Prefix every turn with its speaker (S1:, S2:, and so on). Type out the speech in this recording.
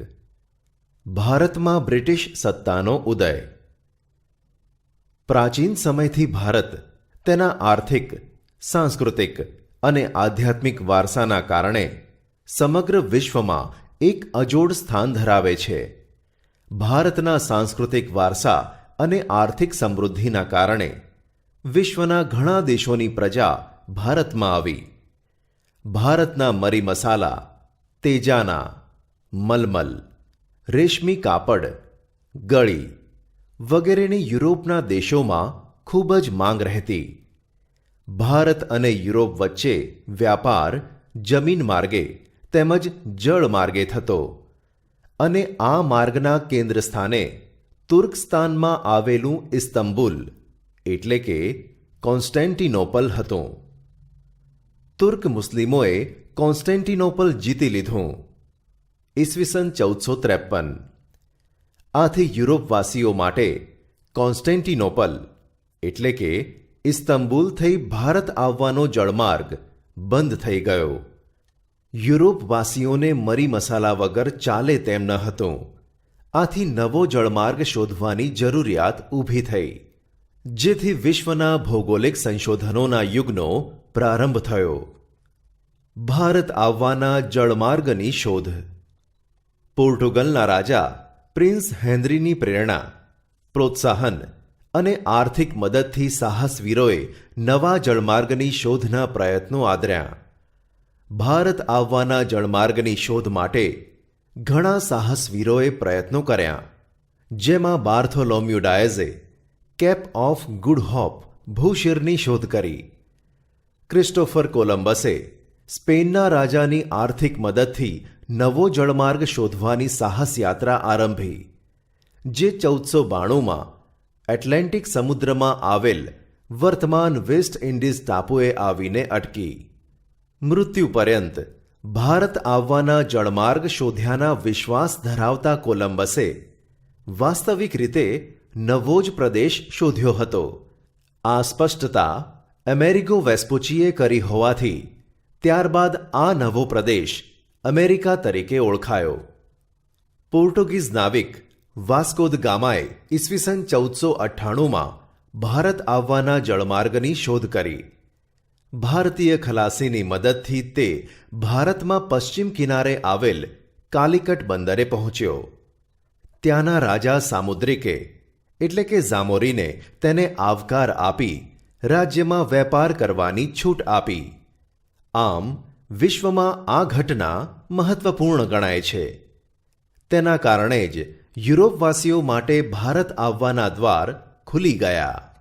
S1: એક. ભારતમાં બ્રિટિશ સત્તાનો ઉદય. પ્રાચીન સમયથી ભારત તેના આર્થિક, સાંસ્કૃતિક અને આધ્યાત્મિક વારસાના કારણે સમગ્ર વિશ્વમાં એક અજોડ સ્થાન ધરાવે છે. ભારતના સાંસ્કૃતિક વારસા અને આર્થિક સમૃદ્ધિના કારણે વિશ્વના ઘણા દેશોની પ્રજા ભારતમાં આવી. ભારતના મરી મસાલા, તેજાના મલમલ, રેશમી કાપડ, ગળી વગેરેની યુરોપના દેશોમાં ખૂબ જ માંગ રહેતી. ભારત અને યુરોપ વચ્ચે વ્યાપાર, જમીન માર્ગે તેમજ જળ માર્ગે થતો અને આ માર્ગના કેન્દ્ર સ્થાને તુર્કસ્તાનમાં આવેલું ઇસ્તંબુલ એટલે કે કોન્સ્ટેન્ટિનોપલ હતું. તુર્ક મુસ્લિમોએ કોન્સ્ટેન્ટિનોપલ જીતી લીધું. ઈસવીસન ચૌદસો ત્રેપન. આથી યુરોપવાસીઓ માટે કોન્સ્ટેન્ટિનોપલ એટલે કે ઇસ્તંબુલ થઈ ભારત આવવાનો જળમાર્ગ બંધ થઈ ગયો. યુરોપવાસીઓને મરી મસાલા વગર ચાલે તેમ ન હતું. આથી નવો જળમાર્ગ શોધવાની જરૂરિયાત ઊભી થઈ. જેથી વિશ્વના ભૌગોલિક સંશોધનોના યુગનો પ્રારંભ થયો. ભારત આવવાના જળમાર્ગની શોધ પોર્ટુગલના રાજા પ્રિન્સ હેનરીની પ્રેરણા, પ્રોત્સાહન અને આર્થિક મદદથી સાહસવીરોએ નવા જળમાર્ગની શોધના પ્રયત્નો આદર્યા. ભારત આવવાના જળમાર્ગની શોધ માટે ઘણા સાહસવીરોએ પ્રયત્નો કર્યા, જેમાં બાર્થોલોમ્યુ ડાયઝે કેપ ઓફ ગુડ હોપ ભૂશિરની શોધ કરી. ક્રિસ્ટોફર કોલંબસે સ્પેનના રાજાની આર્થિક મદદથી નવો જળમાર્ગ શોધવાની સાહસ યાત્રા આરંભી, જે ચૌદસો બાણુંમાં એટલાન્ટિક સમુદ્રમાં આવેલ વર્તમાન વેસ્ટ ઇન્ડિઝ ટાપુએ આવીને અટકી. મૃત્યુ પર્યંત ભારત આવવાના જળમાર્ગ શોધ્યાના વિશ્વાસ ધરાવતા કોલંબસે વાસ્તવિક રીતે નવો જ પ્રદેશ શોધ્યો હતો. આ સ્પષ્ટતા એમેરિગો વેસ્પુચીએ કરી હોવાથી ત્યારબાદ આ નવો પ્રદેશ અમેરિકા તરીકે ઓળખાયો. પોર્ટુગીઝ નાવિક વાસ્કોદ ગામાએ ઈસવીસન ચૌદસો અઠ્ઠાણુંમાં ભારત આવવાના જળમાર્ગની શોધ કરી. ભારતીય ખલાસીની મદદથી તે ભારતમાં પશ્ચિમ કિનારે આવેલ કાલિકટ બંદરે પહોંચ્યો. ત્યાંના રાજા સામુદ્રિકે, એટલે કે ઝામોરીને તેને આવકાર આપી રાજ્યમાં વેપાર કરવાની છૂટ આપી. આમ વિશ્વમાં આ ઘટના મહત્વપૂર્ણ ગણાય છે. તેના કારણે જ યુરોપવાસીઓ માટે ભારત આવવાના દ્વાર ખુલી ગયા.